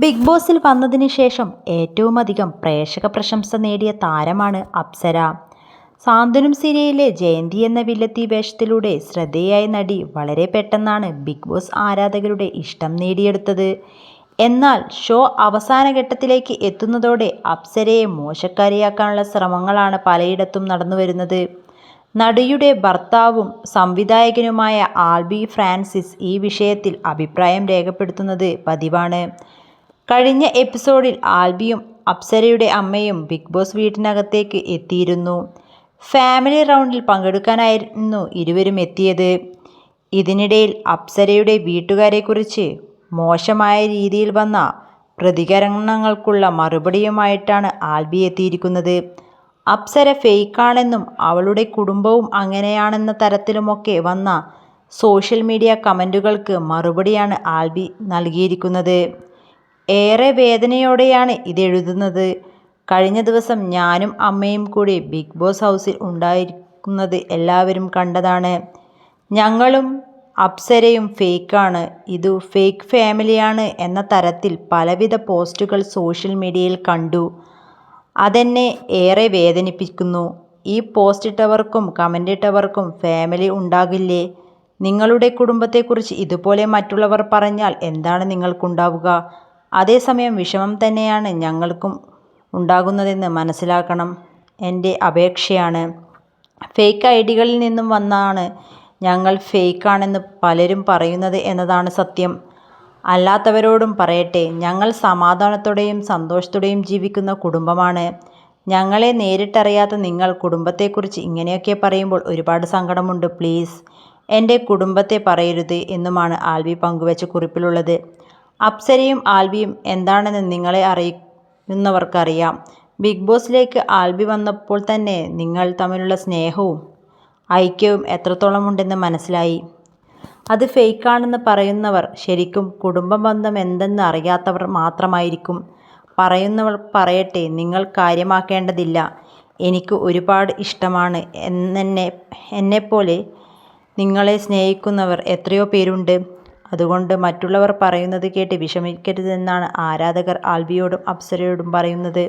Big ബോസിൽ വന്നതിന് ശേഷം ഏറ്റവും അധികം പ്രേക്ഷക പ്രശംസ നേടിയ താരമാണ് അപ്സര. സാന്ത്വനം സീരിയലിലെ ജയന്തി എന്ന വില്ലത്തി വേഷത്തിലൂടെ ശ്രദ്ധേയായ നടി വളരെ പെട്ടെന്നാണ് ബിഗ് ബോസ് ആരാധകരുടെ ഇഷ്ടം നേടിയെടുത്തത്. എന്നാൽ ഷോ അവസാന ഘട്ടത്തിലേക്ക് എത്തുന്നതോടെ അപ്സരയെ മോശക്കാരിയാക്കാനുള്ള ശ്രമങ്ങളാണ് പലയിടത്തും നടന്നു വരുന്നത്. നടിയുടെ ഭർത്താവും സംവിധായകനുമായ ആൽബി ഫ്രാൻസിസ് ഈ വിഷയത്തിൽ അഭിപ്രായം രേഖപ്പെടുത്തുന്നത് പതിവാണ്. കഴിഞ്ഞ എപ്പിസോഡിൽ ആൽബിയും അപ്സരയുടെ അമ്മയും ബിഗ് ബോസ് വീട്ടിനകത്തേക്ക് എത്തിയിരുന്നു. ഫാമിലി റൗണ്ടിൽ പങ്കെടുക്കാനായിരുന്നു ഇരുവരും എത്തിയത്. ഇതിനിടയിൽ അപ്സരയുടെ വീട്ടുകാരെക്കുറിച്ച് മോശമായ രീതിയിൽ വന്ന പ്രതികരണങ്ങൾക്കുള്ള മറുപടിയുമായിട്ടാണ് ആൽബി എത്തിയിരിക്കുന്നത്. അപ്സര ഫേക്കാണെന്നും അവളുടെ കുടുംബവും അങ്ങനെയാണെന്ന തരത്തിലുമൊക്കെ വന്ന സോഷ്യൽ മീഡിയ കമന്റുകൾക്ക് മറുപടിയാണ് ആൽബി നൽകിയിരിക്കുന്നത്. ഏറെ വേദനയോടെയാണ് ഇതെഴുതുന്നത്. കഴിഞ്ഞ ദിവസം ഞാനും അമ്മയും കൂടി ബിഗ് ബോസ് ഹൗസിൽ ഉണ്ടായിരിക്കുന്നത് എല്ലാവരും കണ്ടതാണ്. ഞങ്ങളും അപ്സരയും ഫേക്കാണ്. ഇതു ഫേക്ക് ഫാമിലിയാണ് എന്ന തരത്തിൽ പലവിധ പോസ്റ്റുകൾ സോഷ്യൽ മീഡിയയിൽ കണ്ടു. അതെന്നെ ഏറെ വേദനിപ്പിക്കുന്നു. ഈ പോസ്റ്റ് ഇട്ടവർക്കും കമന്റ് ഇട്ടവർക്കും ഫാമിലി ഉണ്ടാകില്ലേ? നിങ്ങളുടെ കുടുംബത്തെക്കുറിച്ച് ഇതുപോലെ മറ്റുള്ളവർ പറഞ്ഞാൽ എന്താണ് നിങ്ങൾക്കുണ്ടാവുക? അതേസമയം വിഷമം തന്നെയാണ് ഞങ്ങൾക്കും ഉണ്ടാകുന്നതെന്ന് മനസ്സിലാക്കണം. എന്റെ അപേക്ഷയാണ്. ഫേക്ക് ഐ ഡികളിൽ നിന്നും വന്നാണ് ഞങ്ങൾ ഫേക്കാണെന്ന് പലരും പറയുന്നത് എന്നതാണ് സത്യം. അല്ലാത്തവരോടും പറയട്ടെ ഞങ്ങൾ സമാധാനത്തോടെയും സന്തോഷത്തോടെയും ജീവിക്കുന്ന കുടുംബമാണ്. ഞങ്ങളെ നേരിട്ടറിയാത്ത നിങ്ങൾ കുടുംബത്തെക്കുറിച്ച് ഇങ്ങനെയൊക്കെ പറയുമ്പോൾ ഒരുപാട് സങ്കടമുണ്ട് പ്ലീസ്. എന്റെ കുടുംബത്തെ പറയരുത് എന്നുമാണ് ആൽവി പങ്കുവച്ച കുറിപ്പിലുള്ളത്. അപ്സരയും ആൽബിയും എന്താണെന്ന് നിങ്ങളെ അറിയുന്നവർക്കറിയാം. ബിഗ് ബോസിലേക്ക് ആൽബി വന്നപ്പോൾ തന്നെ നിങ്ങൾ തമ്മിലുള്ള സ്നേഹവും ഐക്യവും എത്രത്തോളം ഉണ്ടെന്ന് മനസ്സിലായി. അത് ഫേക്കാണെന്ന് പറയുന്നവർ ശരിക്കും കുടുംബ ബന്ധം എന്തെന്ന് അറിയാത്തവർ മാത്രമായിരിക്കും. പറയുന്നവർ പറയട്ടെ നിങ്ങൾ കാര്യമാക്കേണ്ടതില്ല. എനിക്ക് ഒരുപാട് ഇഷ്ടമാണ്. എന്നെ എന്നെപ്പോലെ നിങ്ങളെ സ്നേഹിക്കുന്നവർ എത്രയോ പേരുണ്ട്. അതുകൊണ്ട് മറ്റുള്ളവർ പറയുന്നത് കേട്ട് വിഷമിക്കരുതെന്നാണ് ആരാധകർ ആൽബിയോടും അപ്സരയോടും പറയുന്നത്.